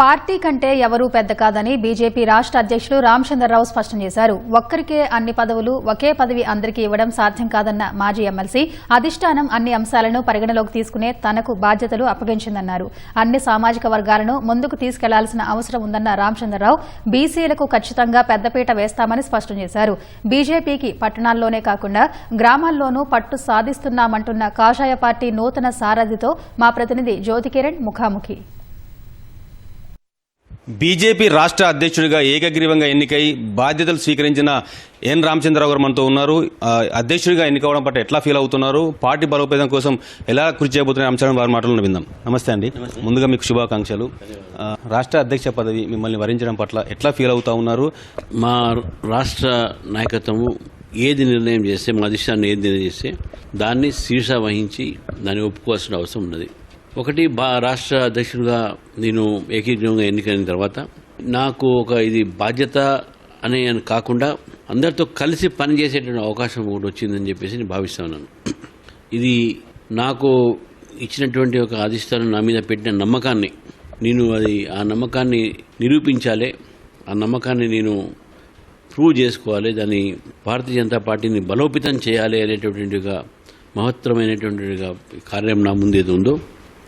Party కంటే ఎవరూ పెద్ద కాదని బీజేపీ రాష్ట్ర అధ్యక్షులు రామచంద్రరావు స్పష్టం చేశారు. ఒక్కరికే అన్ని పదవులు ఒకే పదవి అందరికీ ఇవ్వడం సాధ్యం కాదన్న మాజీ ఎమ్మెల్సీ అధిష్టానం అన్ని అంశాలను పరిగణలోకి తీసుకునే తనకు బాధ్యతలు అప్పగించిందన్నారు. అన్ని సామాజిక వర్గాలను ముందుకు తీసుకెళ్ళాల్సిన అవసరం ఉందన్న రామచంద్రరావు బీసీలకు ఖచ్చితంగా పెద్దపీట వేస్తామని స్పష్టం చేశారు. బీజేపీకి పట్టణాల్లోనే కాకుండా గ్రామాల్లోనూ పట్టు సాధిస్తున్నామంటున్న కాషాయ పార్టీ నూతన సారథితో మా ప్రతినిధి జ్యోతికిరణ్ ముఖాముఖి. బీజేపీ రాష్ట్ర అధ్యక్షుడిగా ఏకగ్రీవంగా ఎన్నికై బాధ్యతలు స్వీకరించిన ఎన్ రామచంద్రరావు గారు మనతో ఉన్నారు. అధ్యక్షుడిగా ఎన్నికవడం పట్ల ఎట్లా ఫీల్ అవుతున్నారు? పార్టీ బలోపేతం కోసం ఎలా కృషి చేయబోతున్న అంశాలను వారి మాటలను విందాం. నమస్తే అండి. ముందుగా మీకు శుభాకాంక్షలు. రాష్ట్ర అధ్యక్ష పదవి మిమ్మల్ని వరించడం పట్ల ఎట్లా ఫీల్ అవుతా ఉన్నారు? మా రాష్ట్ర నాయకత్వము ఏది నిర్ణయం చేస్తే మా అధిష్టానం ఏది నిర్ణయం చేస్తే దాన్ని శీర్ష వహించి దాన్ని ఒప్పుకోవాల్సిన అవసరం ఉన్నది. ఒకటి బా రాష్ట్ర అధ్యక్షుడిగా నేను ఏకీకృతంగా ఎన్నికైన తర్వాత నాకు ఒక ఇది బాధ్యత అనే అని కాకుండా అందరితో కలిసి పనిచేసేటువంటి అవకాశం ఒకటి వచ్చిందని చెప్పేసి నేను భావిస్తున్నాను ఇది నాకు ఇచ్చినటువంటి ఒక అధిష్టానం నా మీద పెట్టిన నమ్మకాన్ని నేను అది ఆ నమ్మకాన్ని నిరూపించాలి ఆ నమ్మకాన్ని నేను ప్రూవ్ చేసుకోవాలి దాన్ని భారతీయ జనతా పార్టీని బలోపేతం చేయాలి అనేటటువంటి మహత్తరమైనటువంటి కార్యం నా ముందు ఉందో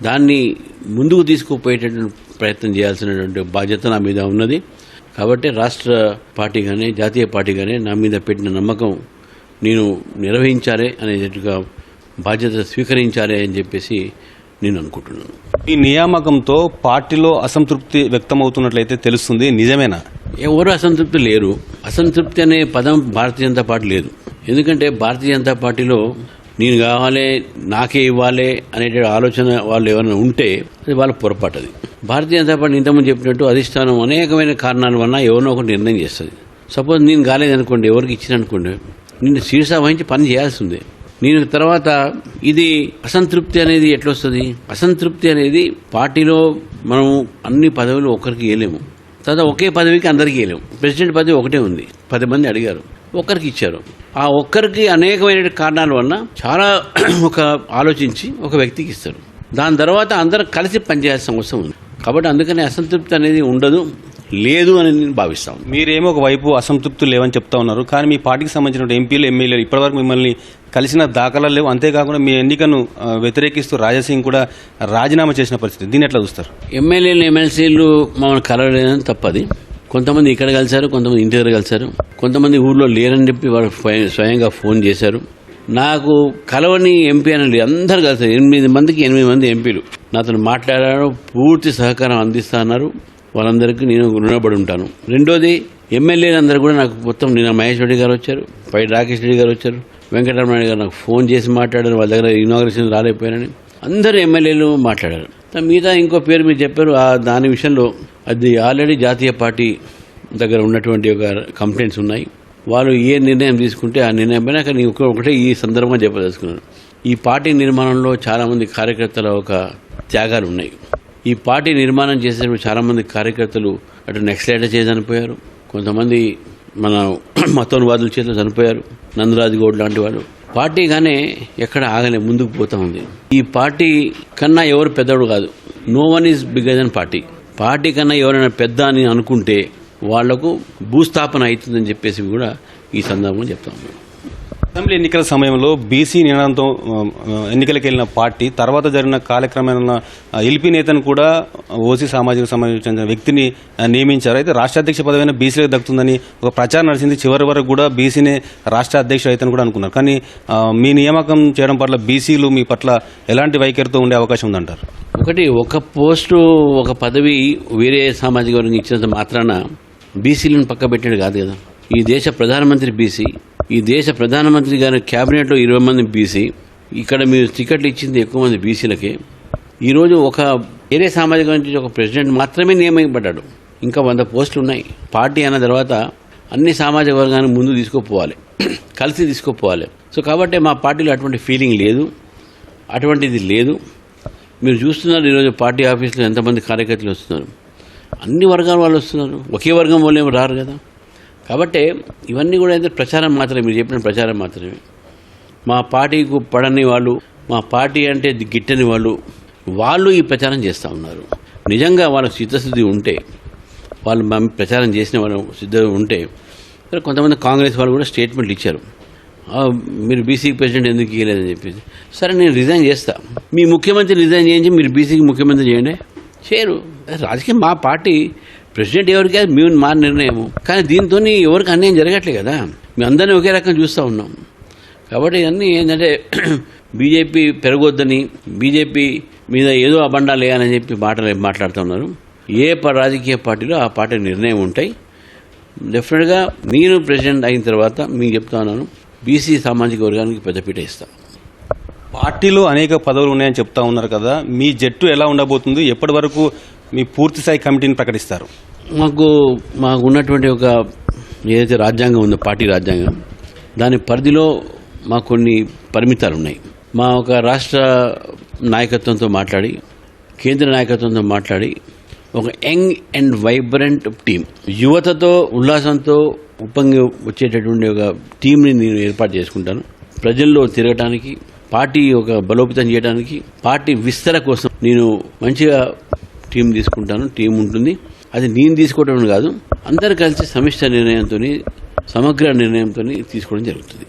దాన్ని ముందుకు తీసుకుపోయేటటువంటి ప్రయత్నం చేయాల్సినటువంటి బాధ్యత నా మీద ఉన్నది. కాబట్టి రాష్ట్ర పార్టీగానే జాతీయ పార్టీగానే నా మీద పెట్టిన నమ్మకం నేను నిర్వహించాలి అనేటట్టుగా బాధ్యత స్వీకరించాలి అని చెప్పేసి నేను అనుకుంటున్నాను. ఈ నియామకంతో పార్టీలో అసంతృప్తి వ్యక్తమవుతున్నట్లయితే తెలుస్తుంది నిజమేనా? ఎవరు అసంతృప్తి లేరు. అసంతృప్తి అనే పదం భారతీయ జనతా పార్టీ లేదు. ఎందుకంటే భారతీయ జనతా పార్టీలో నేను కావాలి నాకే ఇవ్వాలి అనే ఆలోచన వాళ్ళు ఎవరైనా ఉంటే అది వాళ్ళ పొరపాటు అది. భారతీయ జనతా పార్టీ ఇంతకుముందు చెప్పినట్టు అధిష్టానం అనేకమైన కారణాల వల్ల ఎవరినో ఒకటి నిర్ణయం చేస్తుంది. సపోజ్ నేను కాలేదనుకోండి ఎవరికి ఇచ్చిననుకోండి నేను శీర్ష వహించి పని చేయాల్సిందే. నేను తర్వాత ఇది అసంతృప్తి అనేది ఎట్లొస్తుంది? అసంతృప్తి అనేది పార్టీలో మనం అన్ని పదవులు ఒకరికి వేయలేము తర్వాత ఒకే పదవికి అందరికీ వేయలేము ప్రెసిడెంట్ పదవి ఒకటే ఉంది. పది మంది అడిగారు. ఒక్కరికి ఇచ్చారు. ఆ ఒక్కరికి అనేకమైన కారణాల వలన చాలా ఒక ఆలోచించి ఒక వ్యక్తికి ఇస్తారు. దాని తర్వాత అందరం కలిసి పనిచేయాల్సిన అవసరం ఉంది. కాబట్టి అందుకని అసంతృప్తి అనేది ఉండదు లేదు అని నేను భావిస్తాను మీరేమో ఒకవైపు అసంతృప్తులు లేవని చెప్తా ఉన్నారు. కానీ మీ పార్టీకి సంబంధించిన ఎంపీలు ఎమ్మెల్యేలు ఇప్పటివరకు మిమ్మల్ని కలిసిన దాఖలాలు లేవు. అంతేకాకుండా మీ ఎన్నికను వ్యతిరేకిస్తూ రాజాసింగ్ కూడా రాజీనామా చేసిన పరిస్థితి. దీన్ని ఎట్లా చూస్తారు? ఎమ్మెల్యేలు ఎమ్మెల్సీలు మమ్మల్ని కలవలేదని తప్పది. కొంతమంది ఇక్కడ కలిశారు కొంతమంది ఇంటి దగ్గర కలిశారు. కొంతమంది ఊర్లో లేరని చెప్పి వాళ్ళు స్వయంగా ఫోన్ చేశారు. నాకు కలవని ఎంపీ అని అందరు కలిసారు ఎనిమిది మందికి ఎనిమిది మంది ఎంపీలు. నాతో మాట్లాడారు పూర్తి సహకారం అందిస్తా అన్నారు. వాళ్ళందరికీ నేను రుణపడి ఉంటాను. రెండోది ఎమ్మెల్యేలందరూ కూడా నాకు మొత్తం నిన్న మహేష్ రెడ్డి గారు వచ్చారు పై రాకేష్ రెడ్డి గారు వచ్చారు వెంకటరమణ గారు నాకు ఫోన్ చేసి మాట్లాడారు వాళ్ళ దగ్గర ఇనాగ్రేషన్ రాలేకపోయారని. అందరు ఎమ్మెల్యేలు మాట్లాడారు. మిగతా ఇంకో పేరు మీరు చెప్పారు ఆ దాని విషయంలో అది ఆల్రెడీ జాతీయ పార్టీ దగ్గర ఉన్నటువంటి ఒక కంప్లైంట్స్ ఉన్నాయి. వాళ్ళు ఏ నిర్ణయం తీసుకుంటే ఆ నిర్ణయం పైన కానీ ఒకటే ఈ సందర్భంగా చెప్పదలుచుకున్నాను ఈ పార్టీ నిర్మాణంలో చాలామంది కార్యకర్తల ఒక త్యాగాలు ఉన్నాయి. ఈ పార్టీ నిర్మాణం చేసేటప్పుడు చాలామంది కార్యకర్తలు అటు నెక్స్లైట్ చేసి చనిపోయారు. కొంతమంది మన మతోన్వాదుల చేతిలో చనిపోయారు. నందరాజ్ గౌడ్ లాంటి వాళ్ళు. పార్టీగానే ఎక్కడ ఆగలే ముందుకు పోతా ఉంది. ఈ పార్టీ కన్నా ఎవరు పెద్దవాడు కాదు. No one is bigger than party. Party కన్నా ఎవరైనా పెద్ద అని అనుకుంటే వాళ్ళకు భూస్థాపన అవుతుందని చెప్పేసి కూడా ఈ సందర్భంగా చెప్తా ఉన్నాను అసెంబ్లీ ఎన్నికల సమయంలో బీసీ నినాదంతో ఎన్నికలకు వెళ్ళిన పార్టీ తర్వాత జరిగిన కాలక్రమేణా ఎల్పీ నేతను కూడా ఓసీ సామాజిక సంబంధించిన వ్యక్తిని నియమించారు. అయితే రాష్ట్ర అధ్యక్ష పదవైన బీసీలకు దక్కుతుందని ఒక ప్రచారం నడిచింది. చివరి వరకు కూడా బీసీనే రాష్ట్ర అధ్యక్షుడు అయితే కూడా అనుకున్నారు. కానీ మీ నియామకం చేయడం పట్ల బీసీలు మీ పట్ల ఎలాంటి వైఖరితో ఉండే అవకాశం ఉందంటారు? ఒకటి ఒక పోస్టు ఒక పదవి వేరే సామాజిక వర్గం ఇచ్చినంత మాత్రాన బీసీలను పక్క పెట్టాడు కాదు కదా. ఈ దేశ ప్రధానమంత్రి బీసీ ఈ దేశ ప్రధానమంత్రి గారి క్యాబినెట్లో ఇరవై మంది బీసీ ఇక్కడ మీరు టికెట్లు ఇచ్చింది ఎక్కువ మంది బీసీలకే. ఈరోజు ఒక వేరే సామాజిక నుంచి ఒక ప్రెసిడెంట్ మాత్రమే నియమింపబడ్డాడు. ఇంకా వంద పోస్టులు ఉన్నాయి. పార్టీ అన్న తర్వాత అన్ని సామాజిక వర్గాన్ని ముందు తీసుకుపోవాలి. కలిసి తీసుకుపోవాలి. సో కాబట్టి మా పార్టీలో అటువంటి ఫీలింగ్ లేదు. అటువంటిది లేదు. మీరు చూస్తున్నారు ఈరోజు పార్టీ ఆఫీస్లో ఎంతమంది కార్యకర్తలు వస్తున్నారు. అన్ని వర్గాల వాళ్ళు వస్తున్నారు. ఒకే వర్గం వాళ్ళు రారు కదా. కాబట్టి ఇవన్నీ కూడా అయితే ప్రచారం మాత్రమే. మీరు చెప్పిన ప్రచారం మాత్రమే. మా పార్టీకు పడని వాళ్ళు మా పార్టీ అంటే గిట్టని వాళ్ళు వాళ్ళు ఈ ప్రచారం చేస్తూ ఉన్నారు. నిజంగా వాళ్ళ చిత్తశుద్ధి ఉంటే వాళ్ళు మా ప్రచారం చేసిన వాళ్ళు సిద్ధ ఉంటే కొంతమంది కాంగ్రెస్ వాళ్ళు కూడా స్టేట్మెంట్లు ఇచ్చారు. మీరు బీసీకి ప్రెసిడెంట్ ఎందుకు ఇవ్వలేదని చెప్పేసి. సరే నేను రిజైన్ చేస్తా. మీ ముఖ్యమంత్రి రిజైన్ చేయించి మీరు బీసీకి ముఖ్యమంత్రి చేయండి. చేయరు. రాజకీయం మా పార్టీ ప్రెసిడెంట్ ఎవరికి అది మేము మా నిర్ణయం కానీ దీంతో ఎవరికి అన్యాయం జరగట్లే కదా. మేము అందరినీ ఒకే రకం చూస్తూ ఉన్నాం. కాబట్టి ఇవన్నీ ఏంటంటే బీజేపీ పెరగొద్దని బీజేపీ మీద ఏదో అబండాలు వేయాలని చెప్పి మాటలు మాట్లాడుతున్నారు ఏ రాజకీయ పార్టీలో ఆ పార్టీ నిర్ణయం ఉంటాయి. డెఫినెట్గా నేను ప్రెసిడెంట్ అయిన తర్వాత మీకు చెప్తా ఉన్నాను. బీసీ సామాజిక వర్గానికి పెద్దపీట ఇస్తాను పార్టీలో అనేక పదవులు ఉన్నాయని చెప్తా ఉన్నారు కదా. మీ జట్టు ఎలా ఉండబోతుంది? ఎప్పటి వరకు మీ పూర్తి స్థాయి కమిటీని ప్రకటిస్తారు. మాకు మాకు ఉన్నటువంటి ఒక ఏదైతే రాజ్యాంగం ఉందో పార్టీ రాజ్యాంగం దాని పరిధిలో మాకు కొన్ని పరిమితాలు ఉన్నాయి. మా ఒక రాష్ట్ర నాయకత్వంతో మాట్లాడి కేంద్ర నాయకత్వంతో మాట్లాడి ఒక యంగ్ అండ్ వైబ్రెంట్ టీం యువతతో ఉల్లాసంతో ఉప్పంగి వచ్చేటటువంటి ఒక టీంని నేను ఏర్పాటు చేసుకుంటాను. ప్రజల్లో తిరగటానికి పార్టీ ఒక బలోపేతం చేయడానికి పార్టీ విస్తర కోసం నేను మంచిగా టీం తీసుకుంటాను టీం ఉంటుంది. అది నేను తీసుకోవడం కాదు అందరు కలిసి సమిష్ట నిర్ణయంతో సమగ్ర నిర్ణయంతో తీసుకోవడం జరుగుతుంది.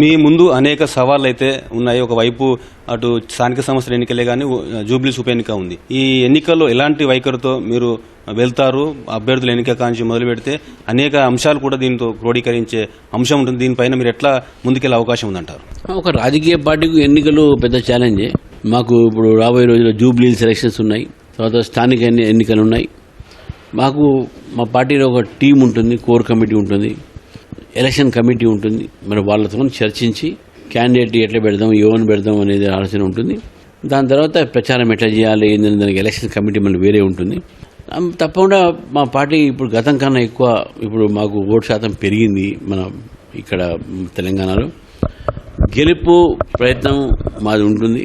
మీ ముందు అనేక సవాళ్ళు అయితే ఉన్నాయి ఒకవైపు అటు స్థానిక సంస్థల ఎన్నికలే కానీ జూబ్లీస్ ఉప ఎన్నిక ఉంది. ఈ ఎన్నికల్లో ఎలాంటి వైఖరితో మీరు వెళ్తారు? అభ్యర్థుల ఎన్నిక కాంచి మొదలు పెడితే అనేక అంశాలు కూడా దీంతో క్రోడీకరించే అంశం ఉంటుంది. దీనిపైన మీరు ఎట్లా ముందుకెళ్ళే అవకాశం ఉందంటారు? ఒక రాజకీయ పార్టీకి ఎన్నికలు పెద్ద ఛాలెంజే మాకు ఇప్పుడు రాబోయే రోజుల్లో జూబ్లీ సెలక్షన్స్ ఉన్నాయి. తర్వాత స్థానిక ఎన్ని ఎన్నికలు ఉన్నాయి మాకు మా పార్టీలో ఒక టీం ఉంటుంది కోర్ కమిటీ ఉంటుంది ఎలక్షన్ కమిటీ ఉంటుంది. మరి వాళ్ళతో చర్చించి క్యాండిడేట్ ఎట్లా పెడదాం ఎవరిని పెడదాం అనేది ఆలోచన ఉంటుంది. దాని తర్వాత ప్రచారం ఎట్లా చేయాలి ఏందని దానికి ఎలక్షన్ కమిటీ మళ్ళీ వేరే ఉంటుంది. తప్పకుండా మా పార్టీ ఇప్పుడు గతం కన్నా ఎక్కువ ఇప్పుడు మాకు ఓటు శాతం పెరిగింది మన ఇక్కడ తెలంగాణలో. గెలుపు ప్రయత్నం మాది ఉంటుంది.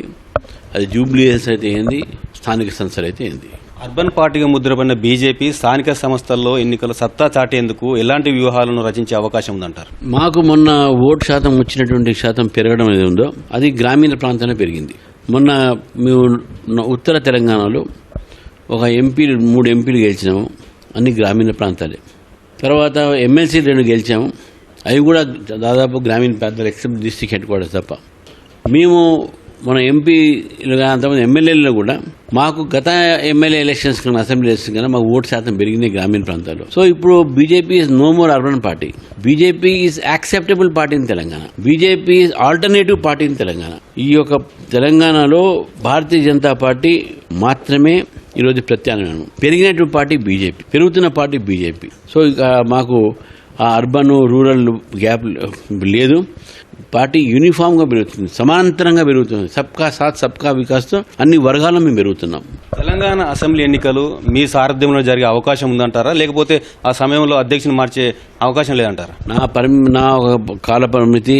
అది జూబ్లీ అయితే ఏంది స్థానిక సంస్థలు అయితే ఏంది? అర్బన్ పార్టీగా ముద్రపడిన బీజేపీ స్థానిక సంస్థల్లో ఎన్నికల సత్తా చాటేందుకు ఎలాంటి వ్యూహాలను రచించే అవకాశం ఉందంటారు? మాకు మొన్న ఓటు శాతం వచ్చినటువంటి శాతం పెరగడం ఏది ఉందో అది గ్రామీణ ప్రాంతంలో పెరిగింది. మొన్న మేము ఉత్తర తెలంగాణలో ఒక ఎంపీ మూడు ఎంపీలు గెలిచినాము అన్ని గ్రామీణ ప్రాంతాలే. తర్వాత ఎమ్మెల్సీ రెండు గెలిచాము అవి కూడా దాదాపు గ్రామీణ ప్రాంతాలు ఎక్సెప్ట్ డిస్టిక్ హెడ్ క్వార్టర్స్ తప్ప. మేము మన ఎంపీలు అంతమంది ఎమ్మెల్యేలు కూడా మాకు గత ఎమ్మెల్యే ఎలక్షన్స్ కన్నా అసెంబ్లీ ఎలక్షన్స్ కన్నా మాకు ఓటు శాతం పెరిగింది గ్రామీణ ప్రాంతాల్లో. సో ఇప్పుడు BJP is no more urban party BJP is acceptable party in Telangana BJP is alternative party in Telangana ఈ యొక్క తెలంగాణలో భారతీయ జనతా పార్టీ మాత్రమే ఈరోజు ప్రత్యామ్నాయం. పెరిగినటువంటి పార్టీ బీజేపీ పెరుగుతున్న పార్టీ బీజేపీ సో ఇక మాకు ఆ అర్బన్ రూరల్ గ్యాప్ లేదు. పార్టీ యూనిఫామ్గా పెరుగుతుంది సమాంతరంగా పెరుగుతుంది. సబ్కా సాత్ సబ్కా వికాస్తో అన్ని వర్గాల్లో మేము పెరుగుతున్నాం. తెలంగాణ అసెంబ్లీ ఎన్నికలు మీ సారథ్యంలో జరిగే అవకాశం ఉందంటారా? లేకపోతే ఆ సమయంలో అధ్యక్షుని మార్చే అవకాశం లేదంటారా? నా పరిమి నా కాల పరిమితి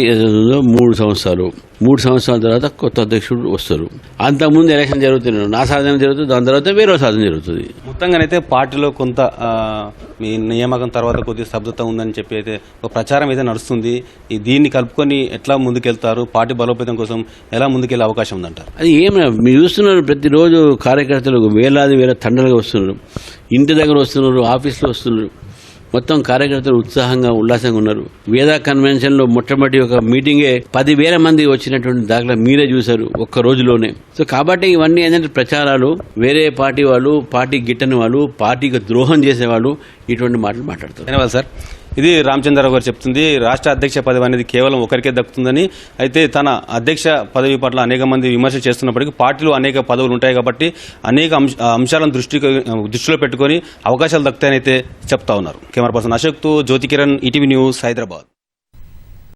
మూడు సంవత్సరాలు. మూడు సంవత్సరాల తర్వాత కొత్త అధ్యక్షుడు వస్తారు. అంతకుముందు ఎలక్షన్ జరుగుతుంది. నా సాధన జరుగుతుంది. దాని తర్వాత వేరే సాధన జరుగుతుంది. మొత్తంగానైతే పార్టీలో కొంత మీ నియామకం తర్వాత కొద్దిగా స్తబ్దత ఉందని చెప్పి అయితే ఒక ప్రచారం అయితే నడుస్తుంది. ఈ దీన్ని కలుపుకొని ఎట్లా ముందుకెళ్తారు? పార్టీ బలోపేతం కోసం ఎలా ముందుకెళ్ళే అవకాశం ఉందంటారు? అది ఏం లేదు. మీరు చూస్తున్నారు ప్రతిరోజు కార్యకర్తలు వేలాది వేల తండలుగా వస్తున్నారు. ఇంటి దగ్గర వస్తున్నారు ఆఫీస్లో వస్తున్నారు. మొత్తం కార్యకర్తలు ఉత్సాహంగా ఉల్లాసంగా ఉన్నారు. వేదా కన్వెన్షన్లో మొట్టమొదటి ఒక మీటింగే పదివేల మంది వచ్చినటువంటి దాఖలా మీరే చూశారు ఒక్క రోజులోనే. సో కాబట్టి ఇవన్నీ ఏంటంటే ప్రచారాలు వేరే పార్టీ వాళ్ళు పార్టీ గిట్టని వాళ్ళు పార్టీకి ద్రోహం చేసేవాళ్ళు ఇటువంటి మాటలు మాట్లాడతారు ధన్యవాదాలు సార్. ఇది రామచంద్రరావు గారు చెప్తుంది. రాష్ట్ర అధ్యక్ష పదవి అనేది కేవలం ఒకరికే దక్కుతుందని. అయితే తన అధ్యక్ష పదవి పట్ల అనేక మంది విమర్శ చేస్తున్నప్పటికీ పార్టీలో అనేక పదవులు ఉంటాయి కాబట్టి అనేక అంశ- అంశాలను దృష్టి దృష్టిలో పెట్టుకొని అవకాశాలు దక్కుతాయని అయితే చెప్తా ఉన్నారు. కెమెరా పర్సన్ అశోక్తో జ్యోతి కిరణ్ ఈటీవీ న్యూస్ హైదరాబాద్.